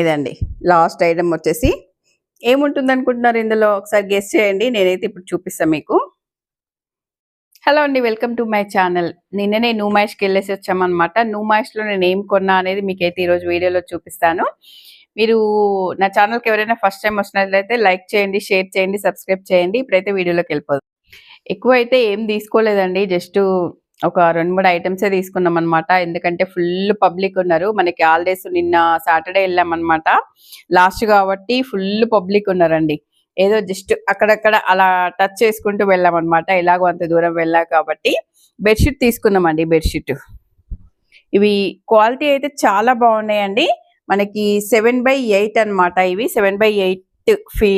ఇదండి. Last item వచ్చేసి ఏముంటుంది అనుకుంటున్నారు ఇందులో? ఒకసారి గెస్ట్ చేయండి. నేనైతే ఇప్పుడు చూపిస్తాను మీకు. హలో అండి. వెల్కమ్ టు మై ఛానల్ నిన్ననే నూమాయిష్కి వెళ్ళేసి వచ్చామన్నమాట. నూమాయిష్లో నేను ఏం కొన్నా అనేది మీకైతే ఈరోజు వీడియోలో చూపిస్తాను. మీరు నా ఛానల్కి ఎవరైనా ఫస్ట్ టైం వచ్చినట్లయితే లైక్ చేయండి షేర్ చేయండి సబ్స్క్రైబ్ చేయండి. ఇప్పుడైతే వీడియోలోకి వెళ్ళిపోదు. ఎక్కువ అయితే ఏం తీసుకోలేదండి. జస్ట్ ఒక రెండు మూడు ఐటమ్సే తీసుకున్నాం అనమాట ఎందుకంటే ఫుల్ పబ్లిక్ ఉన్నారు. మనకి హాలిడేస్ నిన్న సాటర్డే వెళ్ళామన్నమాట. లాస్ట్ కాబట్టి ఫుల్ పబ్లిక్ ఉన్నారండి. ఏదో జస్ట్ అక్కడక్కడ అలా టచ్ చేసుకుంటూ వెళ్ళామన్నమాట. ఎలాగో అంత దూరం వెళ్ళాం కాబట్టి బెడ్షీట్ తీసుకున్నామండి బెడ్షీట్ ఇవి క్వాలిటీ అయితే చాలా బాగున్నాయండి. మనకి సెవెన్ బై ఎయిట్ అనమాట ఇవి. సెవెన్ బై ఎయిట్ ఫీ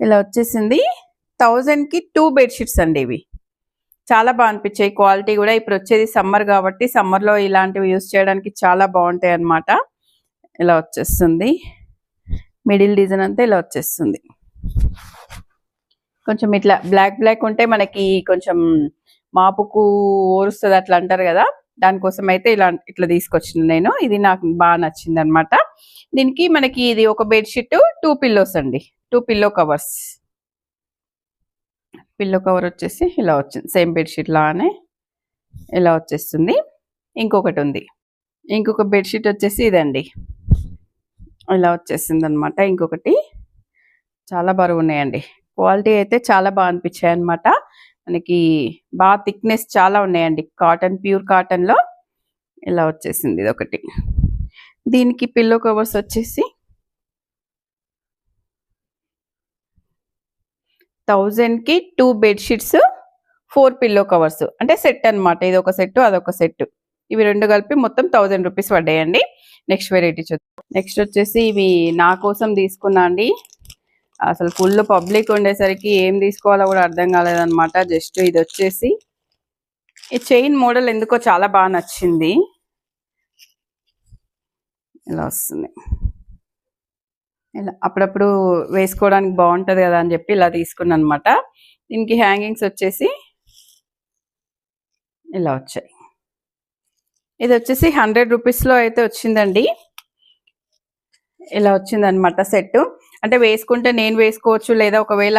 ఇలా వచ్చేసింది. థౌజండ్కి టూ బెడ్షీట్స్ అండి ఇవి. చాలా బాగా అనిపించాయి క్వాలిటీ కూడా ఇప్పుడు వచ్చేది సమ్మర్ కాబట్టి సమ్మర్లో ఇలాంటివి యూస్ చేయడానికి చాలా బాగుంటాయి అన్నమాట. ఇలా వచ్చేస్తుంది. మిడిల్ డిజైన్ అంతా ఇలా వచ్చేస్తుంది. కొంచెం ఇట్లా బ్లాక్ బ్లాక్ ఉంటే మనకి కొంచెం మాపుకు ఓరుస్తుంది అట్లా అంటారు కదా. దానికోసం అయితే ఇలా ఇట్లా తీసుకొచ్చిన నేను. ఇది నాకు బాగా నచ్చింది అనమాట దీనికి మనకి ఇది ఒక బెడ్షీట్ టూ పిల్లోస్ అండి. Two pillow covers. Pillow cover వచ్చేసి ఇలా వచ్చింది. సేమ్ బెడ్షీట్ లానే ఇలా వచ్చేస్తుంది. ఇంకొకటి ఉంది. ఇంకొక బెడ్షీట్ వచ్చేసి ఇదండి. ఇలా వచ్చేసింది అనమాట ఇంకొకటి చాలా బరువు ఉన్నాయండి. క్వాలిటీ అయితే చాలా బాగా అనిపించాయి అనమాట మనకి బాగా థిక్నెస్ చాలా ఉన్నాయండి. కాటన్ ప్యూర్ కాటన్లో ఇలా వచ్చేసింది ఇది ఒకటి దీనికి పిల్లో కవర్స్ వచ్చేసి థౌజండ్కి two bedsheets four pillow covers. అంటే సెట్ అన్నమాట. ఇది ఒక సెట్ అదొక సెట్ ఇవి రెండు కలిపి మొత్తం థౌజండ్ రూపీస్ పడ్డాయండి. నెక్స్ట్ వెరైటీ చూద్దాం. నెక్స్ట్ వచ్చేసి ఇవి నా కోసం తీసుకున్నా అండి. అసలు ఫుల్ పబ్లిక్ ఉండేసరికి ఏం తీసుకోవాలో కూడా అర్థం కాలేదన్నమాట. జస్ట్ ఇది వచ్చేసి ఈ చైన్ మోడల్ ఎందుకో చాలా బాగా నచ్చింది. ఇలా వస్తుంది. ఇలా అప్పుడప్పుడు వేసుకోవడానికి బాగుంటుంది కదా అని చెప్పి ఇలా తీసుకున్నాను అనమాట దీనికి హ్యాంగింగ్స్ వచ్చేసి ఇలా వచ్చాయి. ఇది వచ్చేసి హండ్రెడ్ రూపీస్లో అయితే వచ్చిందండి. ఇలా వచ్చిందనమాట సెట్. అంటే వేసుకుంటే నేను వేసుకోవచ్చు లేదా ఒకవేళ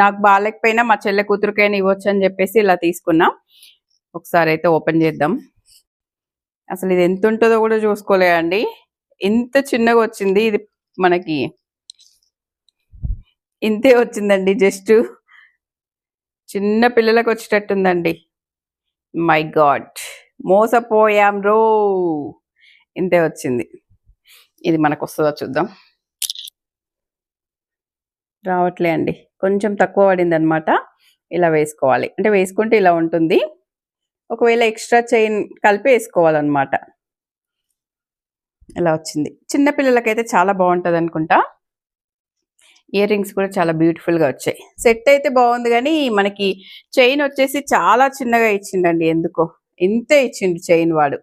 నాకు బాగాలేకపోయినా మా చెల్లె కూతురికైనా ఇవ్వచ్చు అని చెప్పేసి ఇలా తీసుకున్నాం. ఒకసారి అయితే ఓపెన్ చేద్దాం. అసలు ఇది ఎంత ఉంటుందో కూడా చూసుకోలేదండి. ఇంత చిన్నగా వచ్చింది. ఇది మనకి ఇంతే వచ్చిందండి జస్ట్ చిన్న పిల్లలకు వచ్చేటట్టుందండి. My God. మోసపోయాం రో. ఇంతే వచ్చింది. ఇది మనకు వస్తుందో చూద్దాం. రావట్లే అండి. కొంచెం తక్కువ పడింది అనమాట ఇలా వేసుకోవాలి. అంటే వేసుకుంటే ఇలా ఉంటుంది. ఒకవేళ ఎక్స్ట్రా చైన్ కలిపి వేసుకోవాలన్నమాట. ఇలా వచ్చింది. చిన్నపిల్లలకైతే చాలా బాగుంటుంది అనుకుంటా. ఇయర్ రింగ్స్ కూడా చాలా బ్యూటిఫుల్గా వచ్చాయి. సెట్ అయితే బాగుంది కానీ మనకి చైన్ వచ్చేసి చాలా చిన్నగా ఇచ్చిండండి. ఎందుకో? ఇంతే ఇచ్చిండు చైన్ వాడు.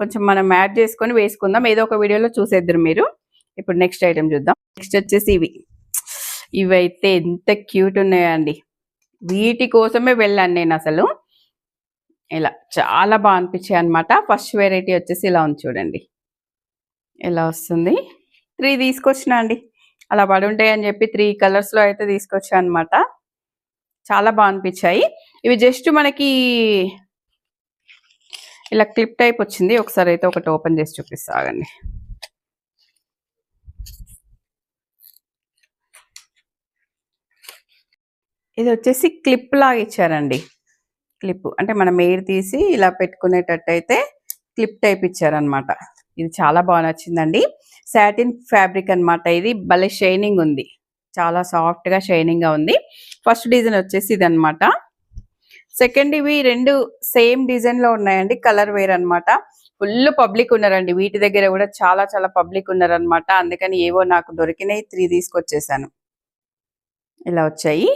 కొంచెం మనం యాడ్ చేసుకొని వేసుకుందాం. ఏదో ఒక వీడియోలో చూసేద్దరు మీరు. ఇప్పుడు నెక్స్ట్ ఐటెం చూద్దాం. నెక్స్ట్ వచ్చేసి ఇవి. ఇవైతే ఎంత క్యూట్ ఉన్నాయండి. వీటి కోసమే వెళ్ళాను నేను అసలు. ఇలా చాలా బాగా అనిపించాయి అనమాట ఫస్ట్ వెరైటీ వచ్చేసి ఇలా ఉంది చూడండి. ఇలా వస్తుంది? త్రీ తీసుకొచ్చిన అండి. అలా పడి ఉంటాయి అని చెప్పి త్రీ కలర్స్లో అయితే తీసుకొచ్చాను అనమాట చాలా బాగా అనిపించాయి. ఇవి జస్ట్ మనకి ఇలా క్లిప్ టైప్ వచ్చింది. ఒకసారి అయితే ఒకటి ఓపెన్ చేసి చూపిస్తాగండి ఇది వచ్చేసి క్లిప్ లాగా ఇచ్చారండి. క్లిప్ అంటే మనం ఎయిర్ తీసి ఇలా పెట్టుకునేటట్టయితే క్లిప్ టైప్ ఇచ్చారనమాట ఇది చాలా బాగా నచ్చిందండి. సాటిన్ ఫ్యాబ్రిక్ అన్నమాట ఇది. భలే షైనింగ్ ఉంది. చాలా సాఫ్ట్గా షైనింగ్గా ఉంది. ఫస్ట్ డిజైన్ వచ్చేసి ఇది అనమాట సెకండ్ ఇవి రెండు సేమ్ డిజైన్లో ఉన్నాయండి. కలర్ వేర్ అనమాట ఫుల్ పబ్లిక్ ఉన్నారండి. వీటి దగ్గర కూడా చాలా చాలా పబ్లిక్ ఉన్నారనమాట అందుకని ఏవో నాకు దొరికినాయి త్రీ తీసుకొచ్చేసాను. ఇలా వచ్చాయి.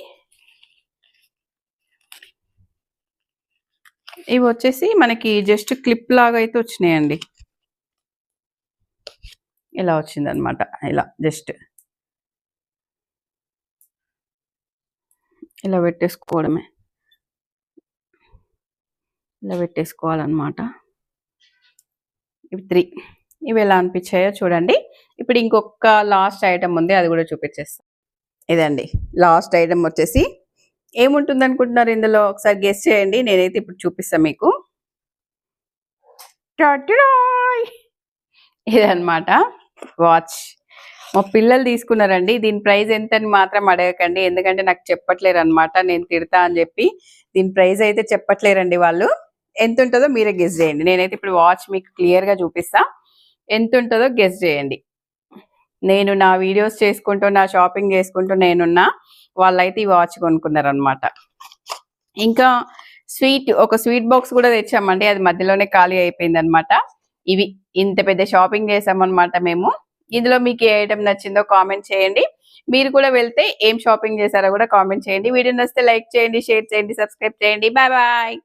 ఇవి వచ్చేసి మనకి జస్ట్ క్లిప్ లాగా అయితే వచ్చినాయండి. ఇలా వచ్చింది అనమాట ఇలా జస్ట్. ఇలా పెట్టేసుకోవడమే. ఇలా పెట్టేసుకోవాలన్నమాట. ఇవి త్రీ. ఇవి ఎలా అనిపించాయో చూడండి. ఇప్పుడు ఇంకొక లాస్ట్ ఐటమ్ ఉంది అది కూడా చూపించేస్తాను ఇదండి. లాస్ట్ ఐటమ్ వచ్చేసి ఏముంటుంది అనుకుంటున్నారు ఇందులో? ఒకసారి గెస్ట్ చేయండి. నేనైతే ఇప్పుడు చూపిస్తాను మీకు. టటడాయ్! ఇదన్నమాట. వాచ్ మా పిల్లలు తీసుకున్నారండి. దీని ప్రైస్ ఎంత అని మాత్రం అడగకండి. ఎందుకంటే నాకు చెప్పట్లేరు అనమాట నేను తిడతా అని చెప్పి దీని ప్రైస్ అయితే చెప్పట్లేరండి వాళ్ళు. ఎంత ఉంటుందో మీరే గెస్ చేయండి. నేనైతే ఇప్పుడు వాచ్ మీకు క్లియర్గా చూపిస్తా. ఎంత ఉంటుందో గెస్ చేయండి. నేను నా వీడియోస్ చేసుకుంటూ నా షాపింగ్ చేసుకుంటూ నేనున్నా. వాళ్ళైతే ఈ వాచ్ కొనుక్కున్నారనమాట ఇంకా స్వీట్ ఒక స్వీట్ బాక్స్ కూడా తెచ్చామండి. అది మధ్యలోనే ఖాళీ అయిపోయింది అనమాట ఇవి ఇంత పెద్ద షాపింగ్ చేసామన్నమాట మేము. ఇందులో మీకు ఏ ఐటమ్ నచ్చిందో కామెంట్ చేయండి. మీరు కూడా వెళ్తే ఏం షాపింగ్ చేశారో కూడా కామెంట్ చేయండి. వీడియో నచ్చితే లైక్ చేయండి షేర్ చేయండి సబ్స్క్రైబ్ చేయండి. Bye bye.